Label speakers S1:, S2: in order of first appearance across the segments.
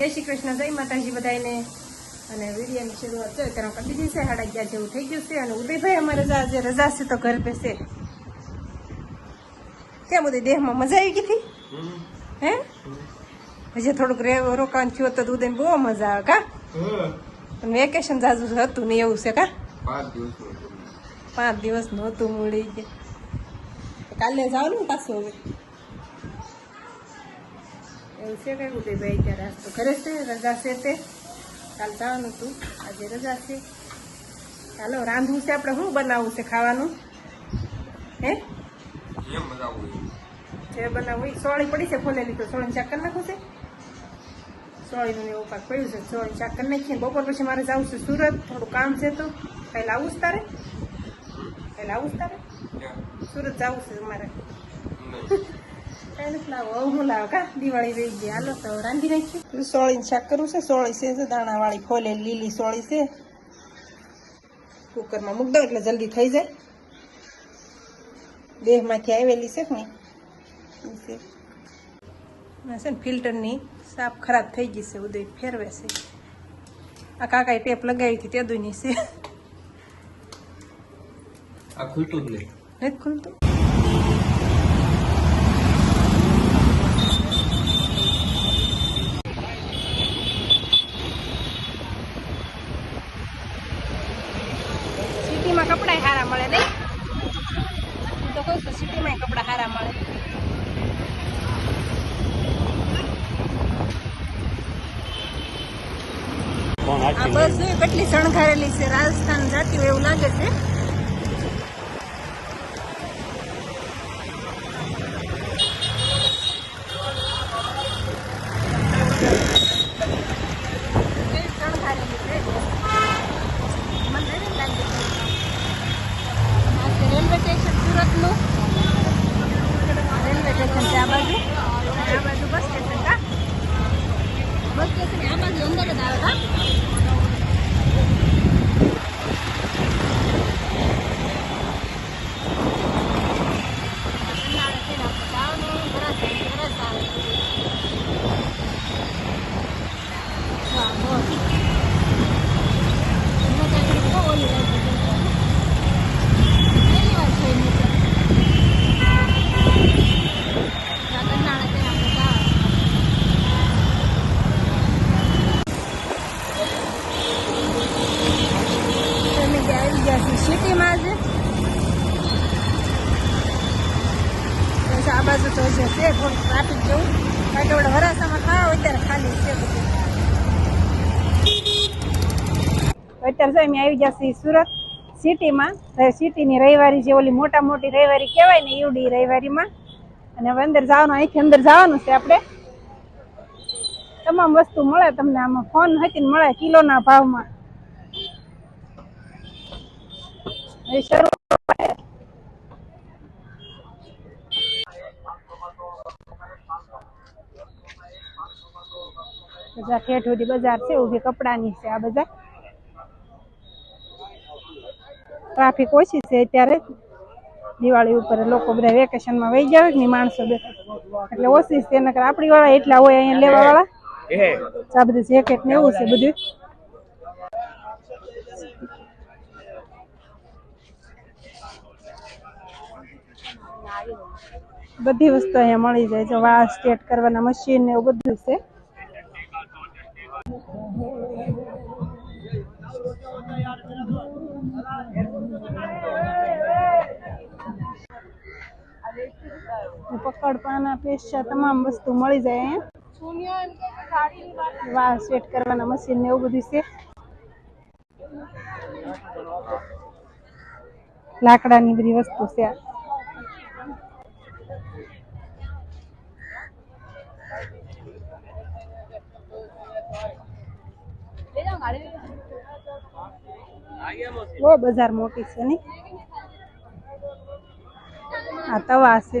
S1: જય શ્રી કૃષ્ણ જય માતાજી બધાને અને વિડીયાની શરૂઆત છે ત્યારે કરી દિવસે છે સાડા અગિયાર જેવું થઈ ગયું છે અને ઉદયભાઈ અમારે રજા આજે રજા છે તો ઘર બેસે. કેમ ઉદય દેહમાં મજા આવી ગઈ હતી? હે? હજી થોડુંક રે રોકાણ થયું તો ઉદય બહુ મજા આવે કા? વેકેશન જાજુ હતું ને એવું છે કા? પાંચ દિવસ નહોતું હતું. મળી ગયા. કાલે જવાનું પાછું હવે? એવું છે કઈ ઉદયભાઈ અત્યારે આજ તો ઘરે છે રજા છે તે. કાલ જવાનું હતું આજે રજા છે. ચાલો રાંધવું છે આપણે શું બનાવવું છે ખાવાનું? હે? જે બનાવવું સોળી પડી છે ફોલેલી તો સોળી શાક કરી નાખવું છે? સોળીનું એવું પાક પડ્યું છે સોળી શાક કરી નાખીએ. બપોર પછી મારે જવું છે સુરત થોડું કામ છે તો. પહેલાં આવું જ તારે? પહેલાં આવું જ તારે? સુરત જવું છે મારે. દિવાળી રહી ગઈ. હાલો તો રાંધી નાખીએ. સોળીને શાક કરવું છે? સોળી છે દાણાવાળી ફોલે લીલી સોળી છે. કુકરમાં મૂક દઉં એટલે જલ્દી થઈ જાય. દેહમાંથી આવેલી છે ને છે. ને ફિલ્ટરની સાપ ખરાબ થઈ ગઈ છે ઉદય ફેરવે છે. આ કાકાએ ટેપ લગાવી હતી તે દુની છે.
S2: આ ખુલતું જ નહીં.
S1: ખુલતું સિટીમાં કપડાય સારા મળે નહીં હું તો કહું છું સિટીમાં કપડા સારા મળે આ બસ કેટલી શણગારેલી છે. રાજસ્થાન જાતી એવું લાગે છે કેવી શણગારેલી છે. મને નથી લાગતું. આ છે રેલવે સ્ટેશન સુરતનું આ રેલવે સ્ટેશન છે આ બાજુ અને આ બાજુ બસ સ્ટેશન કા બસ સ્ટેશન આ બાજુ અંદર જ આવે કા તમે જે આવી ગયા છો સિટીમાં જ બસ આ બાજુ અત્યારે જો આવી જશે સુરત સિટીમાં. સિટીની રવિવારી જે ઓલી મોટા મોટી રવિવારી કહેવાય ને, ઈવડી રવિવારીમાં. અને હવે અંદર જવાનું, અહીંથી અંદર જવાનું છે આપણે. તમામ વસ્તુ મળે તમને, આમાં ફોન હતી મળે કિલોના ભાવમાં. શરૂ બધા ઠેઠ સુધી બજાર છે ઊભી કપડાની છે આ બધા ટ્રાફિક ઓછી છે અત્યારે દિવાળી ઉપર લોકો બધા વેકેશનમાં વહી ગયા હોય ને માણસો બધા એટલે ઓછી છે નકર આપણી વાળા એટલા હોય અહીંયા લેવા વાળા આ બધું જેકેટ ને એવું છે બધું બધી વસ્તુ અહીંયા મળી જાય છે વાળ સ્ટ્રેટ કરવાના મશીન ને એવું બધું છે પકડ પાના પેસ્ટ તમામ વસ્તુ મળી જાય અહીંયા. સ્ટ્રેટ કરવાના મશીન ને એવું બધું છે. લાકડાની બધી વસ્તુ છે. બહુ બજાર મોટી છે ને? આ તવા છે.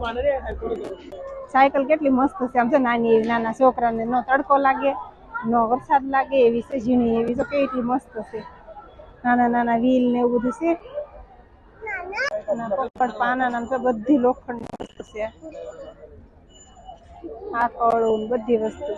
S2: बना दे है थोड़ी
S1: સાયકલ કેટલી મસ્ત છે આમ છે નાની એવી નાના છોકરાને નો તડકો લાગે નો વરસાદ લાગે એવી છે ઝીણી એવી તો કેટલી મસ્ત છે નાના નાના વ્હીલ ને એવું બધું છે અને પકડ પાના નામ છે બધી લોખંડ વસ્તુ છે આકળું ને બધી વસ્તુ.